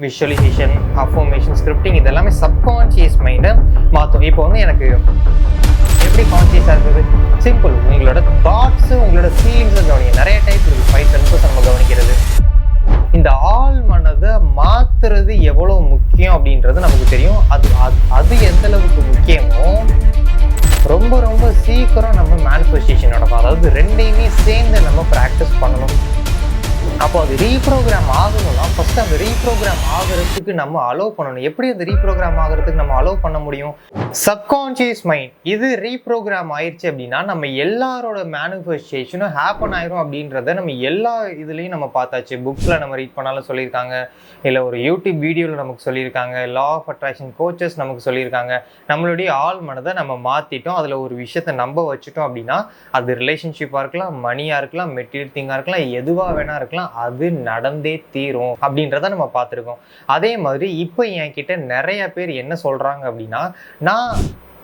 Visualisation affirmation scripting இதெல்லாமே subconscious மைண்டை மாற்றும் இப்போ வந்து எனக்கு எப்படி கான்சியஸாக இருக்குது சிம்பிள் உங்களோட தாட்ஸு உங்களோட ஃபீலிங்ஸை கவனிங்க. நிறைய டைப் இருக்குது ஃபைவ் சென்சஸ் நம்ம கவனிக்கிறது. இந்த ஆள் மனதை மாற்றுறது எவ்வளோ முக்கியம் அப்படின்றது நமக்கு தெரியும். அது அது- அது எந்த அளவுக்கு முக்கியமோ ரொம்ப ரொம்ப சீக்கிரம் நம்ம மேனிஃபெஸ்டேஷன் நடக்கும். அதாவது ரெண்டையுமே சேர்ந்து நம்ம ப்ராக்டிஸ் பண்ணணும். அப்போ அது ரீப்ரோக்ராம் ஆகணும்னா ஃபஸ்ட்டு அந்த ரீப்ரோக்ராம் ஆகிறதுக்கு நம்ம அலோவ் பண்ணணும். எப்படி அது ரீப்ரோக்ராம் ஆகிறதுக்கு நம்ம அலோவ் பண்ண முடியும்? சப்கான்ஷியஸ் மைண்ட் இது ரீப்ரோக்ராம் ஆயிடுச்சு அப்படின்னா நம்ம எல்லாரோட மேனிஃபெஸ்டேஷனும் ஹேப்பன் ஆயிரும் அப்படின்றத நம்ம எல்லா இதுலேயும் நம்ம பார்த்தாச்சு. புக்ஸில் நம்ம ரீட் பண்ணாலும் சொல்லியிருக்காங்க. இல்லை ஒரு யூடியூப் வீடியோவில் நமக்கு சொல்லியிருக்காங்க. லா ஆஃப் அட்ராக்ஷன் கோச்சஸ் நமக்கு சொல்லியிருக்காங்க. நம்மளுடைய ஆள் மனதை நம்ம மாற்றிட்டோம் அதில் ஒரு விஷயத்தை நம்ப வச்சுட்டோம் அப்படின்னா அது ரிலேஷன்ஷிப்பாக இருக்கலாம் மணியாக இருக்கலாம் மெட்டீரியல் திங்காக இருக்கலாம் எதுவாக வேணா இருக்கலாம். அது நடந்தே தீரும் அப்படின்றத நம்ம பார்த்துருக்கோம். அதே மாதிரி இப்போ என்கிட்ட நிறைய பேர் என்ன சொல்கிறாங்க அப்படின்னா நான்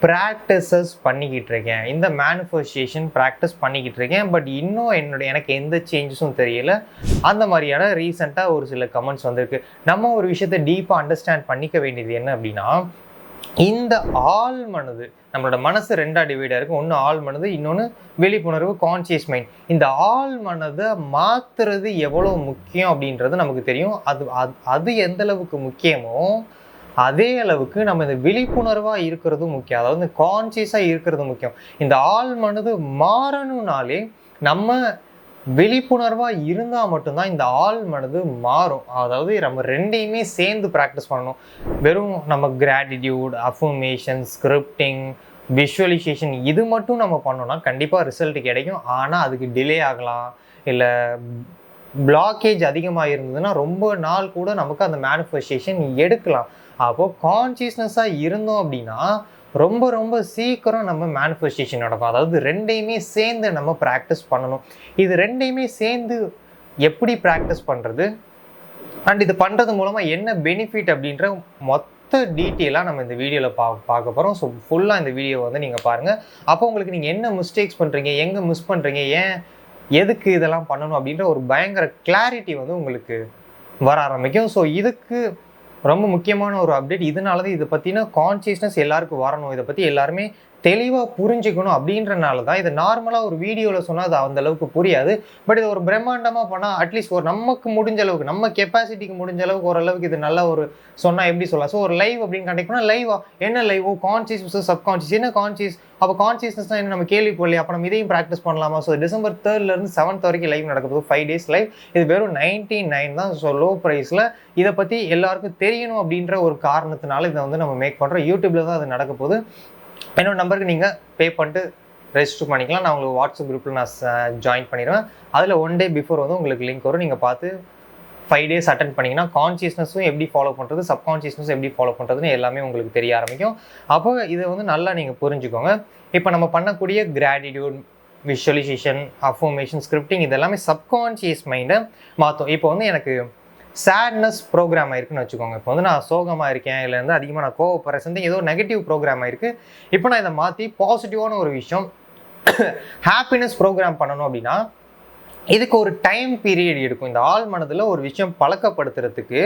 ப்ராக்டிசஸ் பண்ணிக்கிட்டு இருக்கேன். இந்த மேனிஃபெஸ்டேஷன் ப்ராக்டிஸ் பண்ணிக்கிட்டு இருக்கேன். பட் இன்னும் என்னுடைய எனக்கு எந்த சேஞ்சஸும் தெரியல. அந்த மாதிரியான ரீசெண்டாக ஒரு சில கமெண்ட்ஸ் வந்திருக்கு. நம்ம ஒரு விஷயத்தை டீப்பாக அண்டர்ஸ்டாண்ட் பண்ணிக்க வேண்டியது என்ன அப்படின்னா இந்த ஆள் மனது நம்மளோட மனசு ரெண்டா டிவைடாக இருக்கும் ஒன்று ஆள் மனது இன்னொன்று விழிப்புணர்வு கான்சியஸ் மைண்ட் இந்த ஆள் மனதை மாற்றுறது எவ்வளோ முக்கியம் அப்படின்றது நமக்கு தெரியும். அது அது- அது எந்த அளவுக்கு முக்கியமோ அதே அளவுக்கு நம்ம இந்த விழிப்புணர்வாக இருக்கிறதும் முக்கியம். அதாவது கான்சியஸாக இருக்கிறது முக்கியம். இந்த ஆள் மனது மாறணும்னாலே நம்ம விழிப்புணர்வாக இருந்தால் மட்டும்தான் இந்த ஆள் மனது மாறும். அதாவது நம்ம ரெண்டையுமே சேர்ந்து ப்ராக்டிஸ் பண்ணணும். வெறும் நம்ம கிராட்டிடியூட் அஃபர்மேஷன் ஸ்கிரிப்டிங் விஷுவலைசேஷன் இது மட்டும் நம்ம பண்ணோம்னா கண்டிப்பாக ரிசல்ட் கிடைக்கும். ஆனால் அதுக்கு டிலே ஆகலாம். இல்லை பிளாக்கேஜ் அதிகமாக இருந்ததுன்னா ரொம்ப நாள் கூட நமக்கு அந்த மேனிஃபெஸ்டேஷன் எடுக்கலாம். அப்போது கான்சியஸ்னஸாக இருந்தோம் அப்படின்னா ரொம்ப ரொம்ப சீக்கிரம் நம்ம மேனிஃபெஸ்டேஷன் நடக்கும் அதாவது ரெண்டையுமே சேர்ந்து நம்ம ப்ராக்டிஸ் பண்ணணும். இது ரெண்டையுமே சேர்ந்து எப்படி ப்ராக்டிஸ் பண்ணுறது அண்ட் இது பண்ணுறது மூலமாக என்ன பெனிஃபிட் அப்படின்ற மொத்த டீட்டெயிலாக நம்ம இந்த வீடியோவில் பா பார்க்க போகிறோம் ஸோ ஃபுல்லாக இந்த வீடியோ வந்து நீங்கள் பாருங்கள் அப்போ உங்களுக்கு நீங்கள் என்ன மிஸ்டேக்ஸ் பண்ணுறீங்க எங்கே மிஸ் பண்ணுறீங்க ஏன் எதுக்கு இதெல்லாம் பண்ணணும் அப்படின்ற ஒரு பயங்கர கிளாரிட்டி வந்து உங்களுக்கு வர ஆரம்பிக்கும். ஸோ இதுக்கு ரொம்ப முக்கியமான ஒரு அப்டேட் இதனால தான் இதை பற்றின கான்சியஸ்னஸ் எல்லாருக்கும் வரணும். இதை பற்றி எல்லாருமே தெளிவாக புரிஞ்சுக்கணும் அப்படின்றனால தான் இது நார்மலாக ஒரு வீடியோவில் சொன்னால் அது அந்த அளவுக்கு புரியாது. பட் இது ஒரு பிரம்மாண்டமாக பண்ணால் அட்லீஸ்ட் ஒரு நமக்கு முடிஞ்ச அளவுக்கு நம்ம கெப்பாசிட்டிக்கு முடிஞ்ச அளவுக்கு ஓரளவுக்கு இது நல்ல ஒரு சொன்னால் எப்படி சொல்லலாம்? ஸோ ஒரு லைவ் அப்படின்னு கண்டிப்பாக பண்ணால் லைவா என்ன லைவ் கான்சியஸ் விசஸ் சப்கான்சியஸ் என்ன கான்சியஸ் அப்போ கான்சியஸ்னஸ் என்ன? நம்ம கேள்வி போடலையே அப்போ நம்ம இதையும் ப்ராக்டிஸ் பண்ணலாமா? ஸோ டிசம்பர் தேர்ட்லேருந்து செவன்த் வரைக்கும் லைவ் நடக்குது. ஃபைவ் டேஸ் லைவ் இது வெறும் நைன்டி நைன் தான் ஸோ லோ ப்ரைஸில் இதை பற்றி எல்லாருக்கும் தெரியணும் அப்படின்ற ஒரு காரணத்தினால இதை வந்து நம்ம மேக் பண்ணுறோம் யூடியூப்பில் தான் அது நடக்க போகுது. என்னோட நம்பருக்கு நீங்கள் பே பண்ணிட்டு ரெஜிஸ்டர் பண்ணிக்கலாம். நான் உங்களுக்கு வாட்ஸ்அப் குரூப்பில் நான் ஜாயின் பண்ணிடுவேன். அதில் ஒன் டே பிஃபோர் வந்து உங்களுக்கு லிங்க் வரும். நீங்கள் பார்த்து ஃபைவ் டேஸ் அட்டன் பண்ணிங்கன்னா கான்சியஸ்னஸும் எப்படி ஃபாலோ பண்ணுறது சப்கான்சியஸ்னஸும் எப்படி ஃபாலோ பண்ணுறதுன்னு எல்லாமே உங்களுக்கு தெரிய ஆரம்பிக்கும். அப்போ இதை வந்து நல்லா நீங்கள் புரிஞ்சுக்கோங்க. இப்போ நம்ம பண்ணக்கூடிய கிராட்டிடியூட் விஷுவலைசேஷன் அஃபர்மேஷன் ஸ்கிரிப்டிங் இதெல்லாமே சப்கான்சியஸ் மைண்டை மாற்றும் இப்போ வந்து எனக்கு சேட்னஸ் ப்ரோக்ராம் ஆயிருக்குன்னு வச்சுக்கோங்க. இப்போ வந்து நான் சோகமாக இருக்கேன் இல்லை வந்து அதிகமாக நான் கோவப்படுற சம்திங் ஏதோ நெகட்டிவ் ப்ரோக்ராம் ஆயிருக்கு. இப்போ நான் இதை மாற்றி பாசிட்டிவான ஒரு விஷயம் ஹாப்பினஸ் ப்ரோக்ராம் பண்ணணும் அப்படின்னா இதுக்கு ஒரு டைம் பீரியட் எடுக்கும். இந்த ஆள் மனதில் ஒரு விஷயம் பழக்கப்படுத்துறதுக்கு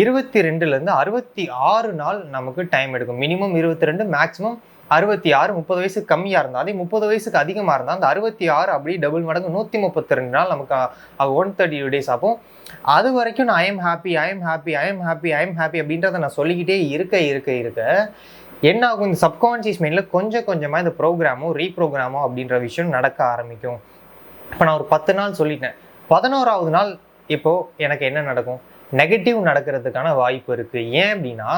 இருபத்தி ரெண்டுலேருந்து அறுபத்தி ஆறு நாள் நமக்கு டைம் எடுக்கும். மினிமம் இருபத்தி ரெண்டு மேக்ஸிமம் அறுபத்தி ஆறு முப்பது வயசுக்கு கம்மியாக இருந்தால் அதே முப்பது வயசுக்கு அதிகமாக இருந்தால் அந்த அறுபத்தி ஆறு அப்படியே டபுள் மடங்கு நூற்றி முப்பத்தி ரெண்டு நாள் நமக்கு ஒன் தேர்ட்டி டேஸ் ஆகும். அது வரைக்கும் நான் I'm happy I'm happy I'm happy I'm happy அப்படின்றத நான் சொல்லிக்கிட்டே இருக்க இருக்க இருக்க என்ன ஆகும்? இந்த சப்கான்ஷியஸ் மைண்டில் கொஞ்சம் கொஞ்சமாக இந்த ப்ரோக்ராமோ ரீப்ரோக்ராமோ அப்படின்ற விஷயம் நடக்க ஆரம்பிக்கும். இப்போ நான் ஒரு பத்து நாள் சொல்லிட்டேன். பதினோராவது நாள் இப்போது எனக்கு என்ன நடக்கும்? நெகட்டிவ் நடக்கிறதுக்கான வாய்ப்பு இருக்குது ஏன் அப்படின்னா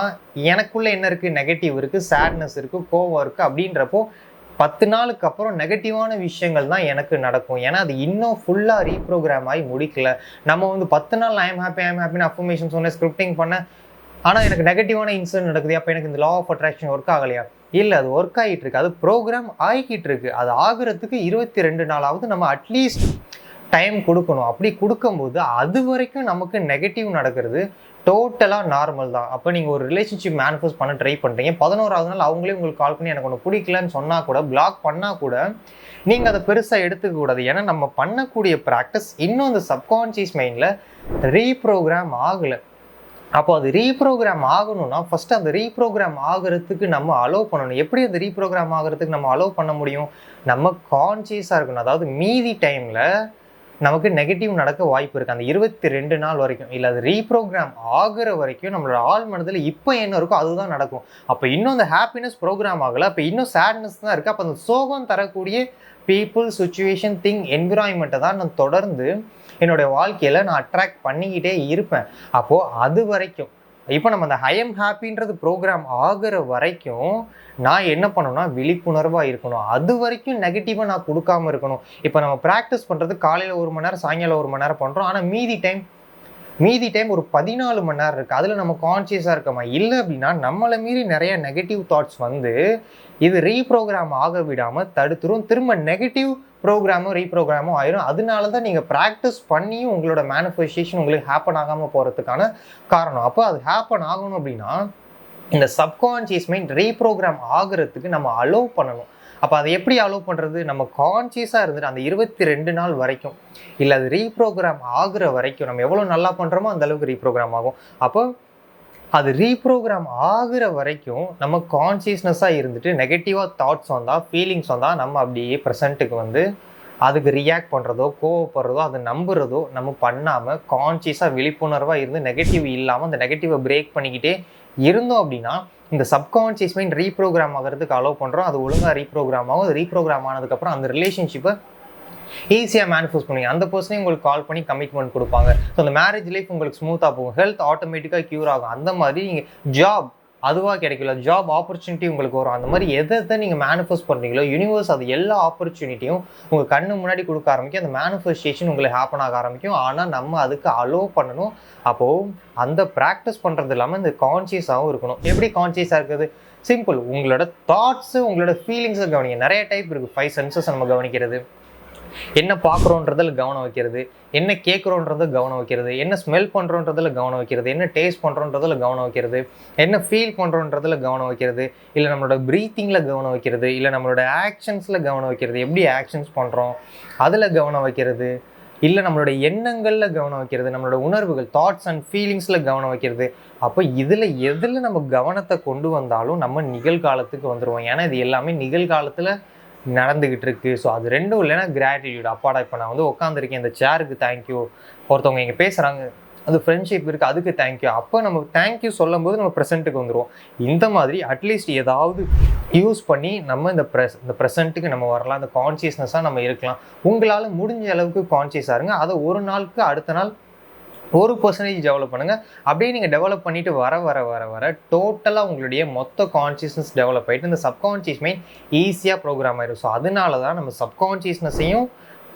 எனக்குள்ளே என்ன இருக்குது நெகட்டிவ் இருக்குது சேட்னஸ் இருக்குது கோவம் இருக்குது அப்படின்றப்போ பத்து நாளுக்கு அப்புறம் நெகட்டிவான விஷயங்கள் தான் எனக்கு நடக்கும். ஏன்னா அது இன்னும் ஃபுல்லாக ரீப்ரோக்ராம் ஆகி முடிக்கல. நம்ம வந்து பத்து நாள் ஐம் ஹாப்பி ஐம் ஹாப்பின்னு அஃபர்மேஷன் சொன்னேன் ஸ்கிரிப்டிங் பண்ணேன். ஆனால் எனக்கு நெகட்டிவான இன்சிடென்ட் நடக்குது. அப்போ எனக்கு இந்த லா ஆஃப் அட்ராக்ஷன் ஒர்க் ஆகலையா? இல்லை அது ஒர்க் ஆகிட்டு இருக்கு. அது ப்ரோக்ராம் ஆகிக்கிட்டு இருக்கு. அது ஆகுறதுக்கு இருபத்தி ரெண்டு நாளாவது நம்ம அட்லீஸ்ட் டைம் கொடுக்கணும். அப்படி கொடுக்கும்போது அது வரைக்கும் நமக்கு நெகட்டிவ் நடக்கிறது. டோட்டலாக நார்மல் தான். அப்போ நீங்கள் ஒரு ரிலேஷன்ஷிப் மேனிஃபெஸ்ட் பண்ண ட்ரை பண்ணுறீங்க பதினோராவது நாள் அவங்களே உங்களுக்கு கால் பண்ணி எனக்கு ஒன்று பிடிக்கலன்னு சொன்னால் கூட பிளாக் பண்ணால் கூட நீங்கள் அதை பெருசாக எடுத்துக்க கூடாது. ஏன்னா நம்ம பண்ணக்கூடிய ப்ராக்டிஸ் இன்னும் அந்த சப்கான்ஷியஸ் மைண்டில் ரீப்ரோக்ராம் ஆகலை. அப்போ அது ரீப்ரோக்ராம் ஆகணும்னா ஃபஸ்ட்டு அந்த ரீப்ரோக்ராம் ஆகிறதுக்கு நம்ம அலோவ் பண்ணணும். எப்படி அந்த ரீப்ரோக்ராம் ஆகிறதுக்கு நம்ம அலோவ் பண்ண முடியும்? நம்ம கான்சியஸாக இருக்கணும். அதாவது மீதி டைமில் நமக்கு நெகட்டிவ் நடக்க வாய்ப்பு இருக்குது அந்த இருபத்தி ரெண்டு நாள் வரைக்கும் இல்லை அது ரீப்ரோக்ராம் ஆகிற வரைக்கும் நம்மளோட ஆள் மனதில் இப்போ என்ன இருக்கோ அதுதான் நடக்கும். அப்போ இன்னும் அந்த ஹாப்பினஸ் ப்ரோக்ராம் ஆகலை. அப்போ இன்னும் சேட்னஸ் தான் இருக்குது அப்போ அந்த சோகம் தரக்கூடிய பீப்புள் சுச்சுவேஷன் திங் என்விரான்மெண்ட்டை தான் நான் தொடர்ந்து என்னுடைய வாழ்க்கையில் நான் அட்ராக்ட் பண்ணிக்கிட்டே இருப்பேன். அப்போது அது வரைக்கும் இப்போ நம்ம அந்த ஹையம் ஹாப்பின்றது ப்ரோக்ராம் ஆகிற வரைக்கும் நான் என்ன பண்ணணும்னா விழிப்புணர்வாக இருக்கணும். அது வரைக்கும் நெகட்டிவாக நான் கொடுக்காம இருக்கணும். இப்போ நம்ம ப்ராக்டிஸ் பண்ணுறது காலையில் ஒரு மணி நேரம் சாயங்காலம் ஒரு மணி நேரம் பண்ணுறோம் ஆனால் மீதி டைம் மீதி டைம் ஒரு பதினாலு மணி நேரம் இருக்குது அதில் நம்ம கான்சியஸாக இருக்கோமா? இல்லை அப்படின்னா நம்மளை மீறி நிறைய நெகட்டிவ் தாட்ஸ் வந்து இது ரீப்ரோக்ராம் ஆக விடாமல் தடுத்துரும். திரும்ப நெகட்டிவ் ப்ரோக்ராமும் ரீப்ரோக்ராமும் ஆயிரும். அதனால தான் நீங்கள் ப்ராக்டிஸ் பண்ணியும் உங்களோட மேனிஃபெஸ்டேஷன் உங்களுக்கு ஹேப்பன் ஆகாமல் போகிறதுக்கான காரணம். அப்போ அது ஹேப்பன் ஆகணும் அப்படின்னா இந்த சப்கான்ஷியஸ் மைண்ட் ரீப்ரோக்ராம் ஆகிறதுக்கு நம்ம அலோவ் பண்ணணும். அப்போ அதை எப்படி அலோவ் பண்ணுறது நம்ம கான்சியஸாக இருந்துட்டு அந்த இருபத்தி ரெண்டு நாள் வரைக்கும் இல்லை அது ரீப்ரோக்ராம் ஆகுற வரைக்கும் நம்ம எவ்வளோ நல்லா பண்ணுறோமோ அந்த அளவுக்கு ரீப்ரோக்ராம் ஆகும். அப்போ அது ரீப்ரோக்ராம் ஆகுற வரைக்கும் நம்ம கான்சியஸ்னஸாக இருந்துட்டு நெகட்டிவாக தாட்ஸ் வந்தால் ஃபீலிங்ஸ் வந்தால் நம்ம அப்படியே ப்ரெசண்ட்டுக்கு வந்து அதுக்கு ரியாக்ட் பண்ணுறதோ கோவப்படுறதோ அதை நம்புறதோ நம்ம பண்ணாமல் கான்சியஸாக விழிப்புணர்வாக இருந்து நெகட்டிவ் இல்லாமல் அந்த நெகட்டிவை பிரேக் பண்ணிக்கிட்டே இருந்தோம் அப்படின்னா இந்த சப்கான்சியஸ் மைண்ட் ரீப்ரோக்ராம் ஆகிறதுக்கு அலோவ் பண்ணுறோம் அது ஒழுங்காக ரீப்ரோக்ராம் ஆகும். அது ரீப்ரோக்ராம் ஆனதுக்கப்புறம் அந்த ரிலேஷன்ஷிப்பை ஈஸியாக மேனிஃபெஸ்ட் பண்ணுவீங்க அந்த பர்சனே உங்களுக்கு கால் பண்ணி கமிட்மெண்ட் கொடுப்பாங்க. ஸோ அந்த மேரேஜ் லைஃப் உங்களுக்கு ஸ்மூத்தாக போகும். ஹெல்த் ஆட்டோமேட்டிக்காக க்யூர் ஆகும். அந்த மாதிரி நீங்கள் ஜாப் அதுவாக கிடைக்கல ஜாப் ஆப்பர்ச்சுனிட்டி உங்களுக்கு வரும். அந்த மாதிரி எதை எதை நீங்கள் மேனிஃபெஸ்ட் பண்ணுறீங்களோ யூனிவர்ஸ் அது எல்லா ஆப்பர்ச்சுனிட்டியும் உங்கள் கண்ணு முன்னாடி கொடுக்க ஆரம்பிக்கும். அந்த மேனிஃபெஸ்டேஷன் உங்களுக்கு ஹேப்பன் ஆக ஆரம்பிக்கும். ஆனால் நம்ம அதுக்கு அலோவ் பண்ணணும். அப்போது அந்த ப்ராக்டிஸ் பண்ணுறது இல்லாமல் இந்த கான்சியஸாகவும் இருக்கணும். எப்படி கான்சியஸாக இருக்குது சிம்பிள் உங்களோட தாட்ஸு உங்களோட ஃபீலிங்ஸை கவனிங்க. நிறைய டைப் இருக்குது ஃபைவ் சென்சஸ் நம்ம கவனிக்கிறது. என்ன பார்க்குறோன்றதில் கவனம் வைக்கிறது என்ன கேட்குறோன்றது கவனம் வைக்கிறது என்ன ஸ்மெல் பண்ணுறோன்றதில் கவனம் வைக்கிறது என்ன டேஸ்ட் பண்ணுறோன்றதில் கவனம் வைக்கிறது என்ன ஃபீல் பண்ணுறோன்றதில் கவனம் வைக்கிறது இல்லை நம்மளோட ப்ரீத்திங்கில் கவனம் வைக்கிறது இல்லை நம்மளோட ஆக்ஷன்ஸில் கவனம் வைக்கிறது எப்படி ஆக்ஷன்ஸ் பண்ணுறோம் அதில் கவனம் வைக்கிறது இல்லை நம்மளோட எண்ணங்களில் கவனம் வைக்கிறது நம்மளோட உணர்வுகள் தாட்ஸ் அண்ட் ஃபீலிங்ஸில் கவனம் வைக்கிறது. அப்போ இதில் எதில் நம்ம கவனத்தை கொண்டு வந்தாலும் நம்ம நிகழ்காலத்துக்கு வந்துடுவோம் ஏன்னா இது எல்லாமே நிகழ்காலத்தில் நடந்துக்கிட்டு இருக்குது ஸோ அது ரெண்டும் இல்லைன்னா கிராட்டிடியூட் அப்பாடா இப்போ நான் வந்து உட்காந்துருக்கேன் இந்த சேருக்கு தேங்க்யூ ஒருத்தவங்க இங்கே பேசுகிறாங்க அது ஃப்ரெண்ட்ஷிப் இருக்குது அதுக்கு தேங்க்யூ அப்போ நம்ம தேங்க்யூ சொல்லும் போது நம்ம ப்ரெசென்ட்டுக்கு வந்துடுவோம் இந்த மாதிரி அட்லீஸ்ட் ஏதாவது யூஸ் பண்ணி நம்ம இந்த ப்ரெஸ் இந்த ப்ரெசென்ட்டுக்கு நம்ம வரலாம். இந்த கான்சியஸ்னஸாக நம்ம இருக்கலாம். உங்களால் முடிஞ்ச அளவுக்கு கான்சியஸாக இருங்க. அதை ஒரு நாளுக்கு அடுத்த நாள் ஒரு பர்சன்டேஜ் டெவலப் பண்ணுங்கள் அப்படியே நீங்கள் டெவலப் பண்ணிட்டு வர வர வர வர டோட்டலாக உங்களுடைய மொத்த கான்சியஸ்னஸ் டெவலப் ஆகிட்டு இந்த சப்கான்சியஸ் மைண்ட் ஈஸியாக ப்ரோக்ராம் ஆயிடும் ஸோ அதனால தான் நம்ம சப்கான்சியஸ்னஸையும்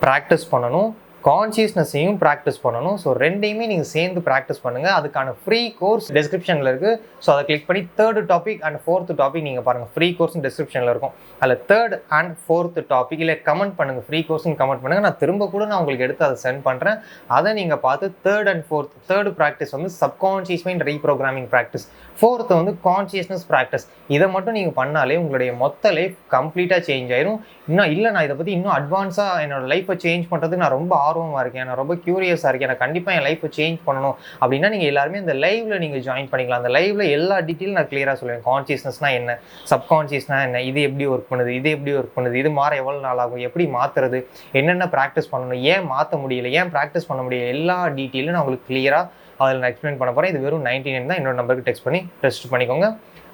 ப்ராக்டிஸ் பண்ணணும். கான்சியஸ்னஸையும் ப்ராக்டிஸ் பண்ணணும். ஸோ ரெண்டையுமே நீங்கள் சேர்ந்து ப்ராக்டிஸ் பண்ணுங்கள் அதுக்கான ஃப்ரீ கோர்ஸ் டிஸ்கிரிப்ஷனில் இருக்குது ஸோ அதை கிளிக் பண்ணி third topic and fourth topic நீங்கள் பாருங்கள் ஃப்ரீ கோர்ஸ் டிஸ்கிரிப்ஷனில் இருக்கும். அதில் தேர்ட் அண்ட் ஃபோர்த்து டாபிக் இல்லை கமெண்ட் பண்ணுங்கள் ஃப்ரீ கோர்ஸ்னு கமெண்ட் பண்ணுங்கள் நான் திரும்ப கூட நான் உங்களுக்கு எடுத்து அதை சென்ட் பண்ணுறேன் அதை நீங்கள் பார்த்து third and fourth third practice வந்து subconscious mind reprogramming practice fourth வந்து கான்சியஸ்னஸ் ப்ராக்டிஸ் இதை மட்டும் நீங்கள் பண்ணாலே உங்களுடைய மொத்த லைஃப் கம்ப்ளீட்டாக சேஞ்ச் ஆயிரும். இன்னும் இல்லை நான் இதை பற்றி இன்னும் அட்வான்ஸாக என்னோடய லைஃப்பை சேஞ்ச் பண்ணுறதுக்கு நான் ரொம்ப ஆர்வமாக இருக்கேன். நான் ரொம்ப க்யூரியஸாக இருக்கேன். நான் கண்டிப்பாக என் லைஃப்பை சேஞ்ச் பண்ணணும். அப்படின்னா நீங்கள் எல்லாருமே இந்த லைவ்ல நீங்கள் ஜாயின் பண்ணிக்கலாம். அந்த லைவ்ல எல்லா டீட்டெயிலும் நான் கிளியராக சொல்லுவேன். கான்சியஸ்னஸ்னா என்ன? சப்கான்சியஸ்னா என்ன? இது எப்படி ஒர்க் பண்ணுது? இது எப்படி ஒர்க் பண்ணுது? இது மாற எவ்வளோ நாள் ஆகும்? எப்படி மாற்றுறது என்னென்ன ப்ராக்டிஸ் பண்ணணும்? ஏன் மாற்ற முடியல? ஏன் ப்ராக்டிஸ் பண்ண முடியல? எல்லா டீட்டெயிலும் நான் உங்களுக்கு கிளியராக அதில் நான் எக்ஸ்பிளைன் பண்ண போகிறேன் இது வெறும் நைன்டி நைன் தான். என்னோட நம்பருக்கு டெக்ஸ்ட் பண்ணி டெஸ்ட் பண்ணிக்கோங்க.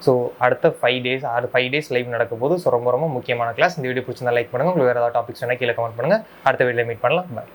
ஸோ அடுத்த ஃபைவ் டேஸ் ஆறு ஃபைவ் டேஸ் லைவ் நடக்கும் போது ஸோ ரொம்ப ரொம்ப முக்கியமான கிளாஸ் இந்த வீடியோ பிடிச்சிருந்தா லைக் பண்ணுங்கள் உங்களுக்கு வேறு ஏதாவது டாபிக்ஸ் வேணால் கீழே கமெண்ட் பண்ணுங்கள் அடுத்த வீடியோ மீட் பண்ணலாம். பாய்